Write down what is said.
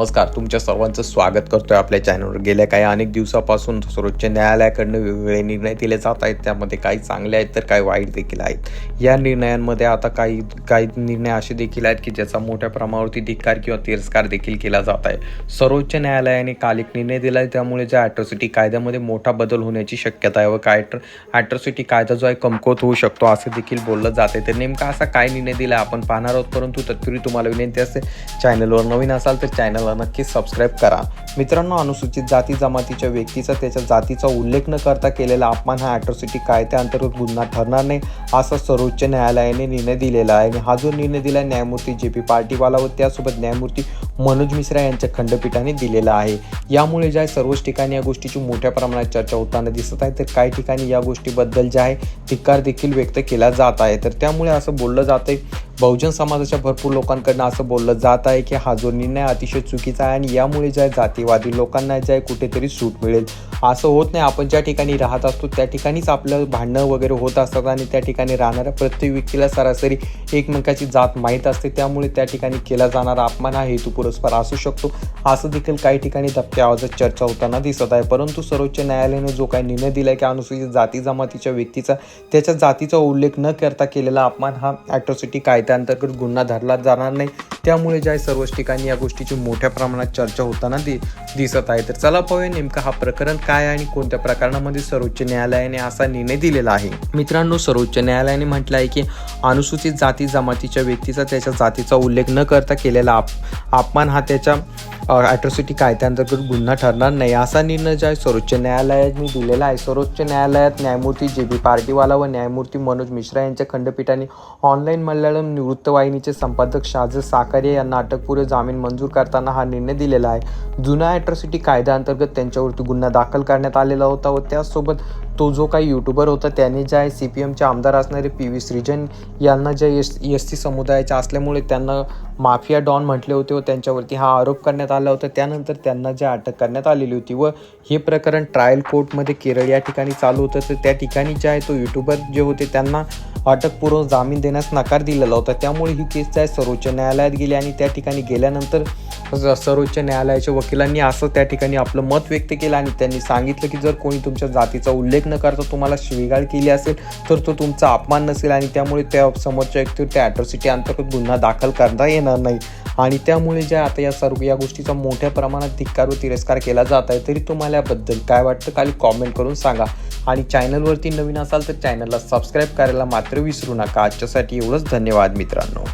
नमस्कार तुमच्या सर्वांचं स्वागत करतोय आपल्या चॅनलवर गेल्या काही अनेक दिवसापासून सर्वोच्च न्यायालयाकडनं वेगवेगळे निर्णय दिले जात आहेत. त्यामध्ये काही चांगले आहेत तर काही वाईट देखील आहेत. या निर्णयांमध्ये आता काही काही निर्णय असे देखील आहेत की ज्याचा मोठ्या प्रमाणावरती धिक्कार किंवा तिरस्कार देखील केला जात आहे. सर्वोच्च न्यायालयाने काल एक निर्णय दिला आहे त्यामुळे ज्या ॲट्रॉसिटी कायद्यामध्ये मोठा बदल होण्याची शक्यता आहे व काय ॲट्रॉसिटी कायदा जो आहे कमकुवत होऊ शकतो असं देखील बोललं जाते तर नेमका असा काय निर्णय दिला आपण पाहणार आहोत. परंतु तत्पूर्वी तुम्हाला विनंती असते चॅनलवर नवीन असाल तर चॅनलला नक्की सबस्क्राईब करा. मित्रांनो अनुसूचित जाती जमातीच्या व्यक्तीचा त्याच्या जातीचा उल्लेख न करता केलेला अपमान हा ॲट्रॉसिटी कायद्याअंतर्गत गुन्हा ठरणार नाही असा सर्वोच्च न्यायालयाने निर्णय दिलेला आहे. आणि हा जो निर्णय दिला न्यायमूर्ती जे पी पार्टीवाला व त्यासोबत न्यायमूर्ती मनोज मिश्रा यांच्या खंडपीठाने दिलेला आहे. यामुळे ज्या आहे सर्वच ठिकाणी या गोष्टीची मोठ्या प्रमाणात चर्चा होताना दिसत आहे. तर काही ठिकाणी या गोष्टीबद्दल जे आहे धिक्कार देखील व्यक्त केला जात आहे. तर त्यामुळे असं बोललं जात आहे बहुजन समाजाच्या भरपूर लोकांकडनं असं बोललं जात आहे की हा जो निर्णय अतिशय चुकीचा आहे आणि यामुळे ज्या जातीवादी लोकांना ज्या आहे कुठेतरी सूट मिळेल. असं होत नाही. आपण ज्या ठिकाणी राहत असतो त्या ठिकाणीच आपलं भांडणं वगैरे होत असतात आणि त्या ठिकाणी राहणाऱ्या प्रत्येक व्यक्तीला सरासरी एकमेकाची जात माहीत असते. त्यामुळे त्या ठिकाणी केला जाणारा अपमान हा हेतू पुरस्कार असू शकतो. असं देखील काही ठिकाणी धपक्या आवाजात चर्चा होताना दिसत आहे. परंतु सर्वोच्च न्यायालयाने जो काही निर्णय दिला आहे की अनुसूचित जाती जमातीच्या व्यक्तीचा त्याच्या जातीचा उल्लेख न करता केलेला अपमान हा ॲट्रॉसिटी कायद्याअंतर्गत गुन्हा धरला जाणार नाही. त्यामुळे ज्या सर्वच ठिकाणी या गोष्टीची मोठ्या प्रमाणात चर्चा होताना दि दिसत आहे. तर चला पाहूया नेमकं हा प्रकरण काय आहे आणि कोणत्या प्रकरणामध्ये सर्वोच्च न्यायालयाने असा निर्णय दिलेला आहे. मित्रांनो सर्वोच्च न्यायालयाने म्हटलं आहे की अनुसूचित जाती जमातीच्या व्यक्तीचा त्याच्या जातीचा उल्लेख न करता केलेला आप अपमान हा त्याच्या ॲट्रॉसिटी कायद्यांतर्गत गुन्हा ठरणार नाही. असा निर्णय जो आहे सर्वोच्च न्यायालयाने दिलेला आहे. सर्वोच्च न्यायालयात न्यायमूर्ती जे बी पार्टीवाला व न्यायमूर्ती मनोज मिश्रा यांच्या खंडपीठाने ऑनलाईन मल्याळम निवृत्तवाहिनीचे संपादक शाहज साकारिया यांना अटकपूर्व जामीन मंजूर करताना हा निर्णय दिलेला आहे. जुना ॲट्रॉसिटी कायद्याअंतर्गत त्यांच्यावरती गुन्हा दाखल करण्यात आलेला होता व त्याचसोबत तो जो काही युट्यूबर होता त्याने ज्या आहे सी पी एमचे आमदार असणारे पी व्ही श्रीजन यांना ज्या एस एस टी समुदायाच्या असल्यामुळे त्यांना माफिया डॉन म्हटले होते व त्यांच्यावरती हा आरोप करण्यात आला होता. त्यानंतर त्यांना ज्या अटक करण्यात आलेली होती व हे प्रकरण ट्रायल कोर्टमध्ये केरळ या ठिकाणी चालू होतं. तर त्या ठिकाणी जे आहे तो युट्यूबर जे होते त्यांना अटकपूर्व जामीन देण्यास नकार दिलेला होता. त्यामुळे ही केस आहे सर्वोच्च न्यायालयात गेली आणि त्या ठिकाणी गेल्यानंतर सर्वोच्च न्यायालयाच्या वकिलांनी असं त्या ठिकाणी आपलं मत व्यक्त केलं आणि त्यांनी सांगितलं की जर कोणी तुमच्या जातीचा उल्लेख उल्लेख न करता तुम्हाला शिवीगाळ केली असेल तर तो तुमचा अपमान नसेल आणि त्यामुळे त्या समोरच्या व्यक्तीवर त्या ॲट्रॉसिटी अंतर्गत गुन्हा दाखल करता येणार नाही. आणि त्यामुळे ज्या आता या सर्व या गोष्टीचा मोठ्या प्रमाणात धिक्कार व तिरस्कार केला जात आहे तरी तुम्हाला याबद्दल काय वाटतं खाली कॉमेंट करून सांगा. आणि चॅनलवरती नवीन असाल तर चॅनलला सबस्क्राईब करायला मात्र विसरू नका. आजच्यासाठी एवढंच. धन्यवाद मित्रांनो.